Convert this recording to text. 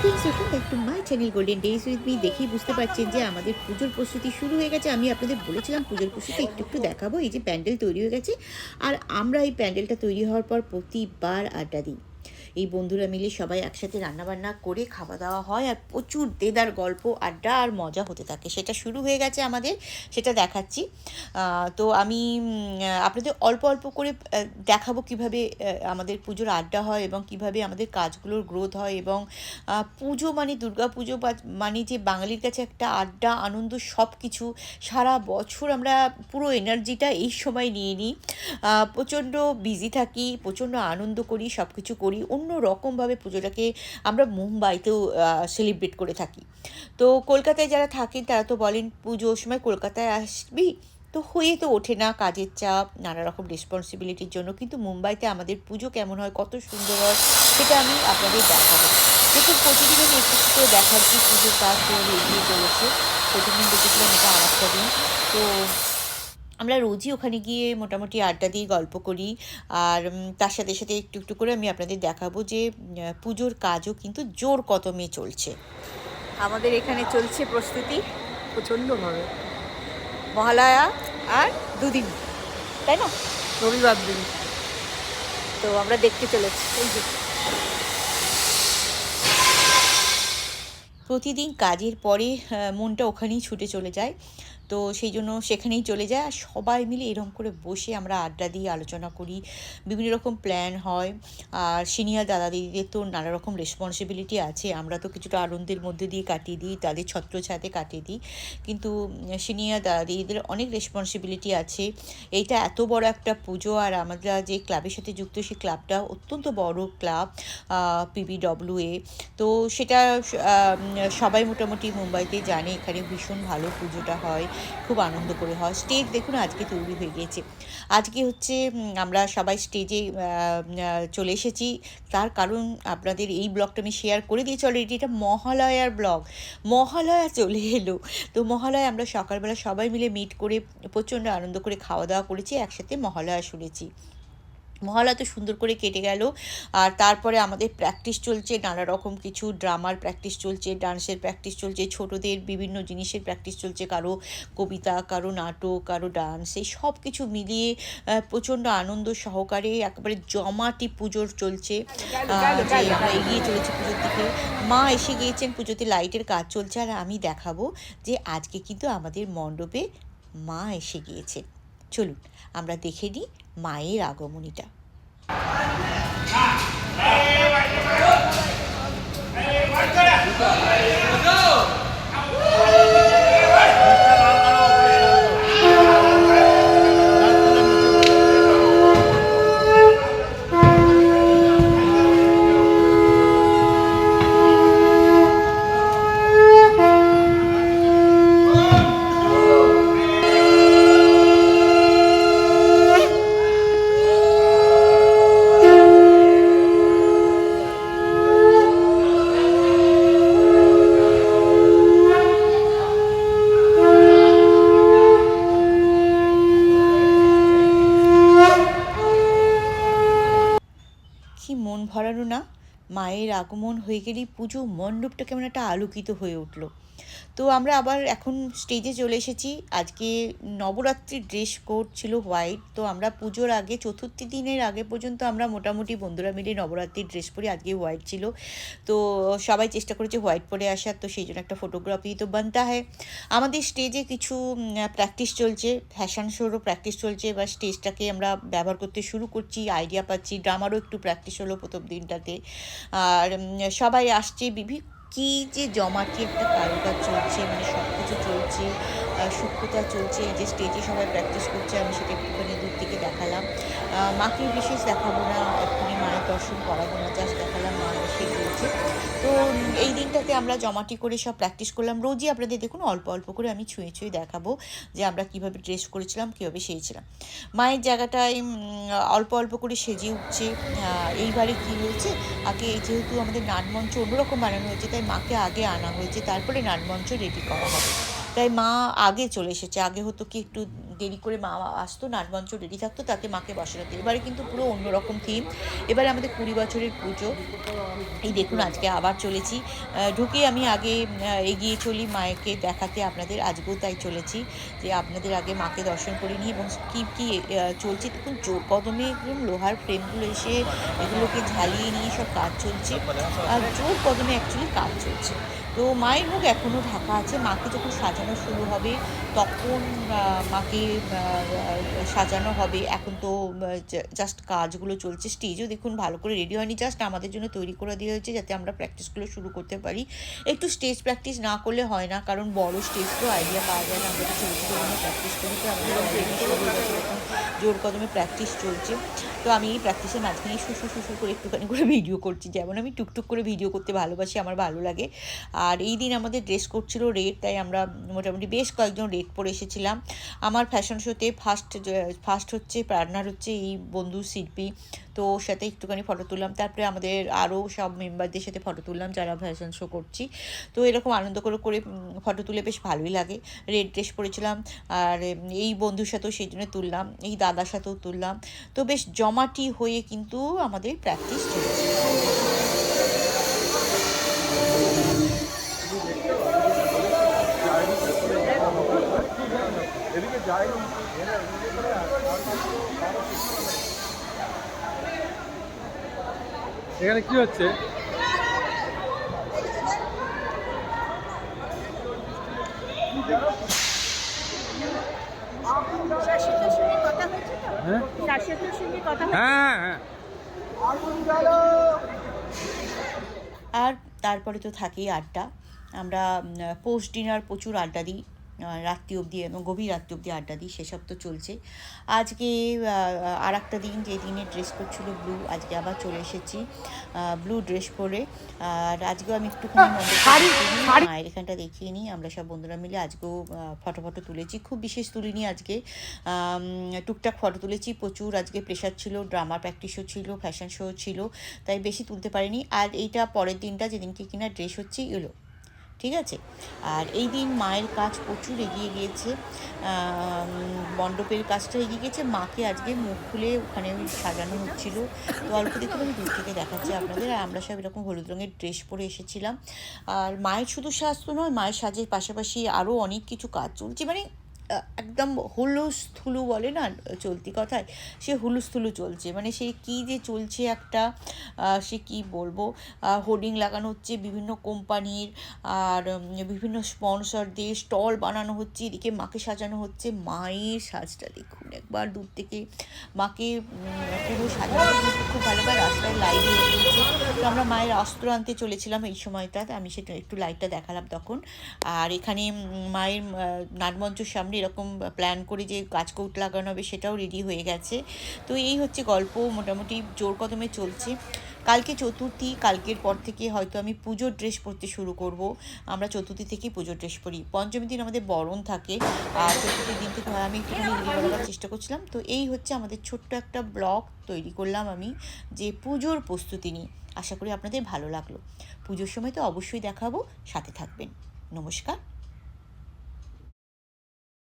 Friends back to my channel golden days with me দেখেই বুঝতে পারছেন যে আমাদের পুজোর প্রস্তুতি শুরু হয়ে গেছে। আমি আপনাদের বলেছিলাম পুজোর প্রস্তুতি একটু একটু দেখাবো। এই যে প্যান্ডেল তৈরি হয়ে গেছে। আর আমরা এই প্যান্ডেলটা তৈরি হওয়ার পর প্রতিবার আড্ডা দিই। এই বন্ধুরা মিলে সবাই একসাথে রান্নাবান্না করে খাওয়া দাওয়া হয় আর প্রচুর দেদার গল্প, আড্ডা আর মজা হতে থাকে। সেটা শুরু হয়ে গেছে আমাদের, সেটা দেখাচ্ছি। তো আমি আপনাদের অল্প অল্প করে দেখাবো কীভাবে আমাদের পুজোর আড্ডা হয় এবং কীভাবে আমাদের কাজগুলোর গ্রোথ হয় এবং পুজো মানে দুর্গা পুজো মানে যে বাঙালির কাছে একটা আড্ডা, আনন্দ সব কিছু সারা বছর আমরা পুরো এনার্জিটা এই সময় নিয়ে নিই। প্রচণ্ড বিজি থাকি, প্রচণ্ড আনন্দ করি সব কিছু করি অন্য রকমভাবে পুজোটাকে আমরা মুম্বাইতেও সেলিব্রেট করে থাকি। তো কলকাতায় যারা থাকেন, তারা তো বলেন পুজোর সময় কলকাতায় আসবি, তো হয়ে তো ওঠে না কাজের চাপ, নানা রকম রেসপন্সিবিলিটির জন্য। কিন্তু মুম্বাইতে আমাদের পুজো কেমন হয়, কত সুন্দর হয়, সেটা আমি আপনাদের দেখাবো। দেখুন প্রতিদিন আমি একটু করে দেখাচ্ছি, পুজোর কাজ কীভাবে এগিয়ে চলেছে প্রতিদিন দেখেছিলাম এটা দিন। তো আমরা রোজই ওখানে গিয়ে মোটামুটি আড্ডা দিয়ে গল্প করি। আর তার সাথে সাথে একটু একটু করে আমি আপনাদের দেখাবো যে পুজোর কাজও কিন্তু জোর কদমে চলছে। আমাদের এখানে চলছে প্রস্তুতি প্রচণ্ডভাবে। মহালয়া আর দুদিন তাই না? রবিবার দিন। তো আমরা দেখতে চলেছি। এই যে। প্রতিদিন কাজের পরে মনটা ওখানেই ছুটে চলে যায়। তো সেই জন্য সেখানেই চলে যায়। আর সবাই মিলে এরকম করে বসে আমরা আড্ডা দিয়ে আলোচনা করি। বিভিন্ন রকম প্ল্যান হয়। আর সিনিয়র দাদা দিদিদের তো নানা রকম রেসপন্সিবিলিটি আছে। আমরা তো কিছুটা আনন্দের মধ্যে দিয়ে কাটিয়ে দিই, তাদের ছত্রছায়াতে কাটিয়ে দিই। কিন্তু সিনিয়র দাদা দিদিদের অনেক রেসপন্সিবিলিটি আছে। এইটা এত বড় একটা পুজো আর আমরা যে ক্লাবের সাথে যুক্ত, সেই ক্লাবটা অত্যন্ত বড় ক্লাব পিবিডব্লিউ এ তো সেটা সবাই মোটামুটি মুম্বাইতে জানে, এখানে ভীষণ ভালো পুজোটা হয়। খুব আনন্দ করে হয়। স্টেজ দেখুন, আজকে তৈরি হয়ে গিয়েছে। আজকে হচ্ছে আমরা সবাই স্টেজে চলে এসেছি। তার কারণ আপনাদের এই ব্লগটা আমি শেয়ার করে দিয়েছি অলরেডি এটা মহালয়ার ব্লগ মহালয়া চলে এলো। তো মহালয়া আমরা সকালবেলা সবাই মিলে মিট করে প্রচণ্ড আনন্দ করে খাওয়া দাওয়া করেছি। একসাথে মহালয়া শুনেছি। মহালয়া তো সুন্দর করে কেটে গেল। আর তারপরে আমাদের প্র্যাকটিস চলছে নানা রকম কিছু ড্রামার প্র্যাকটিস চলছে ডান্সের প্র্যাকটিস চলছে ছোটদের বিভিন্ন জিনিসের প্র্যাকটিস চলছে কারও কবিতা কারও নাটক কারও ডান্স এই সব কিছু মিলিয়ে প্রচণ্ড আনন্দ সহকারে একেবারে জমাটি পুজোর চলছে। যে আমরা এগিয়ে চলেছি পুজোর দিকে। মা এসে গিয়েছেন পুজোতে লাইটের কাজ চলছে। আর আমি দেখাবো যে আজকে কিন্তু আমাদের মণ্ডপে মা এসে গিয়েছে চলুন আমরা দেখে নিই মায়ের আগমনীটা কি মন ভরানো না মায়ের আগমন হয়ে গেলেই পুজো মণ্ডপটা কেমন একটা আলোকিত হয়ে উঠল। তো আমরা আবার এখন স্টেজে চলে এসেছি। আজকে নবরাত্রির ড্রেস কোড ছিল হোয়াইট তো আমরা পুজোর আগে, চতুর্থী দিনের আগে পর্যন্ত আমরা মোটামুটি বন্ধুরা মিলে নবরাত্রির ড্রেস পরে আজকে হোয়াইট ছিল। তো সবাই চেষ্টা করেছে হোয়াইট পরে আসার, তো সেই জন্য একটা ফটোগ্রাফি তো বানতা হয়। আমাদের স্টেজে কিছু প্র্যাকটিস চলছে ফ্যাশন শোরও প্র্যাকটিস চলছে। এবার স্টেজটাকে আমরা ব্যবহার করতে শুরু করছি আইডিয়া পাচ্ছি ড্রামারও একটু প্র্যাকটিস হলো প্রথম দিনটাতে। আর সবাই আসছে। বিভিন্ন কি যে জমাটি একটা কারুকাজ চলছে মানে সব কিছু চলছে সূক্ষ্মতা চলছে যে স্টেজে সবাই প্র্যাকটিস করছে, আমি সেটা একটুখানি দূর থেকে দেখালাম। মাকে বিশেষ দেখাবো না, এক্ষুনি মায়ের দর্শন করাবো না জাস্ট দেখালাম মা গিয়েছে তো এই দিনটাতে আমরা জমাটি করে সব প্র্যাকটিস করলাম। রোজই আপনাদের দেখুন অল্প অল্প করে আমি ছুঁয়ে ছুঁয়ে দেখাবো যে আমরা কীভাবে ড্রেস করেছিলাম, কীভাবে সেরেছিলাম মায়ের জায়গাটায় অল্প অল্প করে সেজে উঠছে। এইবারে কী হয়েছে? আগে যেহেতু আমাদের নাটমঞ্চ অন্যরকম বানানো হয়েছে, তাই মাকে আগে আনা হয়েছে। তারপরে নাটমঞ্চ রেডি করা হবে। তাই মা আগে চলে এসেছে। আগে হতো কি একটু দেরি করে মা আসতো, নাটমঞ্চ রেডি থাকতো, তাতে মাকে বসাতে এবারে কিন্তু পুরো অন্যরকম থিম এবারে আমাদের কুড়ি বছরের পুজো। এই দেখুন, আজকে আবার চলেছি। ঢুকে আমি আগে এগিয়ে চলি মায়েকে দেখাতে আপনাদের। আজকেও তাই চলেছি, যে আপনাদের আগে মাকে দর্শন করে নিই এবং কী কী চলছে। দেখুন জোর কদমে একদম লোহার ফ্রেমগুলো এসে এগুলোকে ঝালিয়ে নিয়ে সব কাজ চলছে। আর জোর কদমে অ্যাকচুয়ালি কাজ চলছে। তো মায়ের মুখ এখনও ঢাকা আছে। মাকে যখন সাজানো শুরু হবে, তখন মাকে সাজানো হবে। এখন তো জাস্ট কাজগুলো চলছে। স্টেজও দেখুন ভালো করে রেডি হয়নি। জাস্ট আমাদের জন্য তৈরি করে দেওয়া হয়েছে যাতে আমরা প্র্যাকটিসগুলো শুরু করতে পারি। একটু স্টেজ প্র্যাকটিস না করলে হয় না, কারণ বড় স্টেজ তো আইডিয়া পাওয়া যায় না। আমরা তো ছোটো ছোটো প্র্যাকটিস করি। তো আমাদের জোর কদমে প্র্যাকটিস চলছে। তো আমি এই প্র্যাকটিসের মাঝখানে শুশু শুশু করে একটুখানি করে ভিডিও করছি। যেমন আমি টুকটুক করে ভিডিও করতে ভালোবাসি, আমার ভালো লাগে। আর এই দিন আমাদের ড্রেস করছিল রেড তাই আমরা মোটামুটি বেশ কয়েকজন রেড পরে এসেছিলাম। আমার ফ্যাশন শোতে ফার্স্ট ফার্স্ট হচ্ছে পার্টনার হচ্ছে এই বন্ধু শিল্পী। তো ওর সাথে একটুখানি ফটো তুললাম। তারপরে আমাদের আরও সব মেম্বারদের সাথে ফটো তুললাম, যারা ফ্যাশন শো করছি। তো এরকম আনন্দ করে করে ফটো তুলে বেশ ভালোই লাগে। রেড ড্রেস পরেছিলাম, আর এই বন্ধুর সাথেও সেই জন্য তুললাম, এই দাদার সাথেও তুললাম। তো বেশ জমাটি হয়ে কিন্তু আমাদের প্র্যাকটিস চলছে। এখানে কি হচ্ছে? হ্যাঁ? হ্যাঁ হ্যাঁ। আর তারপরে তো থাকেই আড্ডা। আমরা পোস্ট ডিনার প্রচুর আড্ডা দিই। রাত্রি অবধি এবং গভীর রাত্রি অবধি আড্ডা দিই সেসব তো চলছে। আজকে আর একটা দিন যে দিনে ড্রেস করছিল ব্লু আজকে আবার চলে এসেছি ব্লু ড্রেস পরে। আর আজকেও আমি একটুখানি মায়ের এখানটা দেখিয়ে নিই আমরা সব বন্ধুরা মিলে আজকেও ফটো ফটো তুলেছি খুব বিশেষ তুলিনি আজকে। টুকটাক ফটো তুলেছি প্রচুর আজকে প্রেশার ছিল ড্রামা প্র্যাকটিসও ছিল ফ্যাশন শো ছিল তাই বেশি তুলতে পারিনি। আর এইটা পরের দিনটা যেদিনকে কিনা ড্রেস হচ্ছে এলো। ঠিক আছে? আর এই দিন মায়ের কাজ প্রচুর এগিয়ে গিয়েছে। মণ্ডপের কাজটা এগিয়ে গেছে মাকে আজকে মুখ খুলে ওখানে সাজানো হচ্ছিল। তো অল্প দেখে আমি দূর থেকে দেখাচ্ছি আপনাদের। আর আমরা সব এরকম হলুদ রঙের ড্রেস পরে এসেছিলাম। আর মায়ের শুধু তো নয়, মায়ের সাজের পাশাপাশি আরও অনেক কিছু কাজ চলছে। মানে একদম হুলুস থুলু বলে না, চলতি কথায়, সে হুলুস থুলু চলছে। মানে সে কী যে চলছে একটা সে কি বলব? হোর্ডিং লাগানো হচ্ছে বিভিন্ন কোম্পানির, আর বিভিন্ন স্পন্সর দিয়ে স্টল বানানো হচ্ছে, এদিকে মাকে সাজানো হচ্ছে, মায়ের সাজটা দেখুন একবার দূর থেকে। মাকে পুরো সাজানো খুব ভালো ভালো রাস্তায় লাইট হয়ে গিয়েছে তো আমরা মায়ের অস্ত্র আনতে চলেছিলাম এই সময়টাতে, আমি সেটা একটু লাইটটা দেখালাম তখন। আর এখানে মায়ের নাটমঞ্চের সামনে এরকম প্ল্যান করে যে গাছকৌট লাগানো হবে, সেটাও রেডি হয়ে গেছে। তো এই হচ্ছে গল্প, মোটামুটি জোর কদমে চলছে। কালকে চতুর্থী, কালকের পর থেকে হয়তো আমি পুজোর ড্রেস পরতে শুরু করব। আমরা চতুর্থী থেকেই পুজোর ড্রেস পরি। পঞ্চমী দিন আমাদের বরণ থাকে, আর চতুর্থী দিন থেকে আমি একটুখানি করার চেষ্টা করছিলাম। তো এই হচ্ছে আমাদের ছোট্ট একটা ব্লগ তৈরি করলাম আমি, যে পুজোর প্রস্তুতি নিয়ে। আশা করি আপনাদের ভালো লাগল। পুজোর সময় তো অবশ্যই দেখাবো, সাথে থাকবেন। নমস্কার।